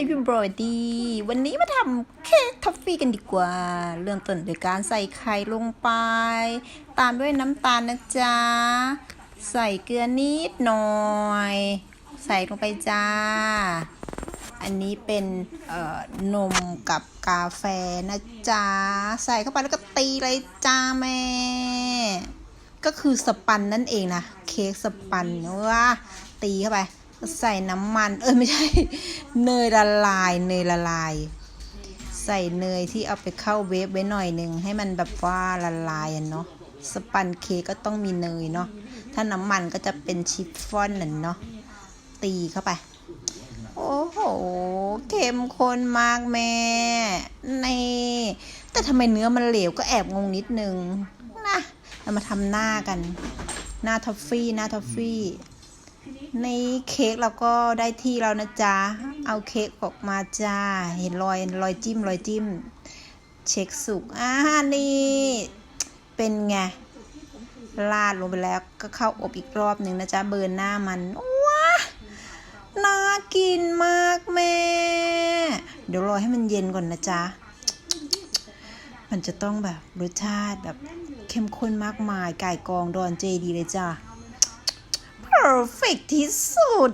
everybody วันนี้มาทำเค้กทอฟฟี่กันดีกว่า เริ่มต้นโดยการใส่ไข่ลงไป ตามด้วยน้ำตาลนะจ๊ะ ใส่เกลือนิดหน่อย ใส่ลงไปจ้า อันนี้เป็นนมกับกาแฟนะจ๊ะ ใส่เข้าไปแล้วก็ตีเลยจ้าแม่ ก็คือสปันนั่นเองนะ เค้กสปันว่าตีเข้าไป ใส่น้ำมัน เออไม่ใช่ เนยละลายเนยละลาย ใส่เนยที่เอาไปเข้าเวฟไว้หน่อยหนึ่งให้มันแบบว่าละลายเนาะสปันเค้กก็ต้องมีเนยเนาะถ้าน้ำมันก็จะเป็นชิฟฟ่อนน่ะเนาะตีเข้าไป โอ้โหเข้มข้นมากแม่นี่แต่ทำไมเนื้อมันเหลวก็แอบงงนิดนึงนะเรามาทำหน้ากัน หน้าทอฟฟี่หน้าทอฟฟี่ นเค้กเราก็ได้ที่แล้วนะจ๊ะ เอาเค้กออกมาจ้า เห็นรอยรอยจิ้มรอยจิ้ม เช็คสุก อ่า นี่ เป็นไง ลาดลงไปแล้วก็เข้าอบอีกรอบหนึ่งนะจ๊ะ เบิร์นหน้ามัน ว้า น่ากินมากแม่ เดี๋ยวรอให้มันเย็นก่อนนะจ๊ะ มันจะต้องแบบรสชาติแบบเข้มข้นมากมาย ไก่กองดอนเจดีเลยจ้ะ perfect ที่สุด